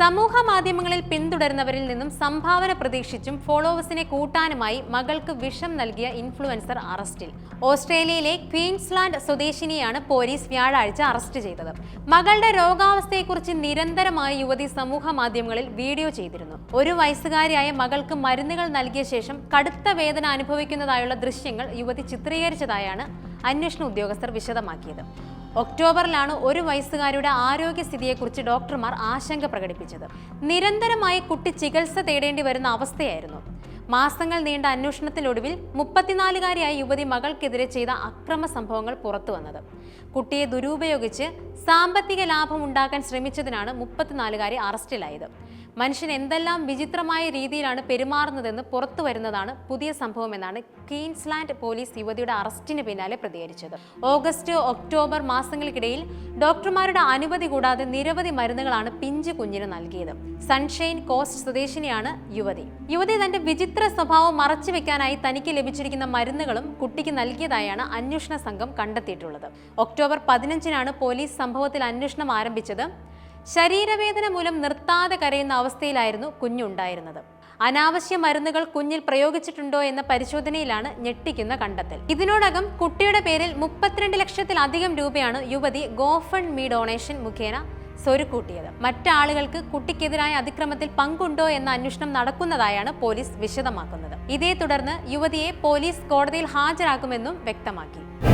സമൂഹ മാധ്യമങ്ങളിൽ പിന്തുടരുന്നവരിൽ നിന്നും സംഭാവന പ്രതീക്ഷിച്ചും ഫോളോവേഴ്സിനെ കൂട്ടാനുമായി മകൾക്ക് വിഷം നൽകിയ ഇൻഫ്ലുവൻസർ അറസ്റ്റിൽ. ഓസ്ട്രേലിയയിലെ ക്വീൻസ്ലാൻഡ് സ്വദേശിനിയാണ് പോലീസ് വ്യാഴാഴ്ച അറസ്റ്റ് ചെയ്തത്. മകളുടെ രോഗാവസ്ഥയെക്കുറിച്ച് നിരന്തരമായി യുവതി സമൂഹ മാധ്യമങ്ങളിൽ വീഡിയോ ചെയ്തിരുന്നു. ഒരു വയസ്സുകാരിയായ മകൾക്ക് മരുന്നുകൾ നൽകിയ ശേഷം കടുത്ത വേദന അനുഭവിക്കുന്നതായുള്ള ദൃശ്യങ്ങൾ യുവതി ചിത്രീകരിച്ചതായാണ് അന്വേഷണ ഉദ്യോഗസ്ഥർ വിശദമാക്കിയത്. ഒക്ടോബറിലാണ് ഒരു വയസ്സുകാരിയുടെ ആരോഗ്യസ്ഥിതിയെക്കുറിച്ച് ഡോക്ടർമാർ ആശങ്ക പ്രകടിപ്പിച്ചത്. നിരന്തരമായി കുട്ടി ചികിത്സ തേടേണ്ടി വരുന്ന അവസ്ഥയായിരുന്നു. മാസങ്ങൾ നീണ്ട അന്വേഷണത്തിനൊടുവിൽ മുപ്പത്തിനാലുകാരിയായ യുവതി മകൾക്കെതിരെ ചെയ്ത അക്രമ സംഭവങ്ങൾ പുറത്തു വന്നത്. കുട്ടിയെ ദുരുപയോഗിച്ച് സാമ്പത്തിക ലാഭം ഉണ്ടാക്കാൻ ശ്രമിച്ചതിനാണ് മുപ്പത്തിനാലുകാരി അറസ്റ്റിലായത്. മനുഷ്യൻ എന്തെല്ലാം വിചിത്രമായ രീതിയിലാണ് പെരുമാറുന്നതെന്ന് പുറത്തു വരുന്നതാണ് പുതിയ സംഭവം എന്നാണ് ക്വീൻസ്ലാൻഡ് പോലീസ് യുവതിയുടെ അറസ്റ്റിന് പിന്നാലെ പ്രതികരിച്ചത്. ഓഗസ്റ്റ് ഒക്ടോബർ മാസങ്ങൾക്കിടയിൽ ഡോക്ടർമാരുടെ അനുമതി കൂടാതെ നിരവധി മരുന്നുകളാണ് പിഞ്ചു കുഞ്ഞിന് നൽകിയത്. സൺഷൈൻ കോസ്റ്റ് സ്വദേശിനിയാണ് യുവതി. യുവതി തന്റെ വിചിത്ര സ്വഭാവം മറച്ചു വെക്കാനായി തനിക്ക് ലഭിച്ചിരിക്കുന്ന മരുന്നുകളും കുട്ടിക്ക് നൽകിയതായാണ് അന്വേഷണ സംഘം കണ്ടെത്തിയിട്ടുള്ളത്. ഒക്ടോബർ പതിനഞ്ചിനാണ് പോലീസ് സംഭവത്തിൽ അന്വേഷണം ആരംഭിച്ചത്. ശരീരവേദന മൂലം നിർത്താതെ കരയുന്ന അവസ്ഥയിലായിരുന്നു കുഞ്ഞുണ്ടായിരുന്നത്. അനാവശ്യ മരുന്നുകൾ കുഞ്ഞിൽ പ്രയോഗിച്ചിട്ടുണ്ടോ എന്ന പരിശോധനയിലാണ് ഞെട്ടിക്കുന്ന കണ്ടെത്തൽ. ഇതിനോടകം കുട്ടിയുടെ പേരിൽ മുപ്പത്തിരണ്ട് ലക്ഷത്തിലധികം രൂപയാണ് യുവതി ഗോഫൺ മീ ഡൊണേഷൻ മുഖേന സ്വരുക്കൂട്ടിയത്. മറ്റാളുകൾക്ക് കുട്ടിക്കെതിരായ അതിക്രമത്തിൽ പങ്കുണ്ടോ എന്ന അന്വേഷണം നടക്കുന്നതായാണ് പോലീസ് വിശദമാക്കുന്നത്. ഇതേ തുടർന്ന് യുവതിയെ പോലീസ് കോടതിയിൽ ഹാജരാക്കുമെന്നും വ്യക്തമാക്കി.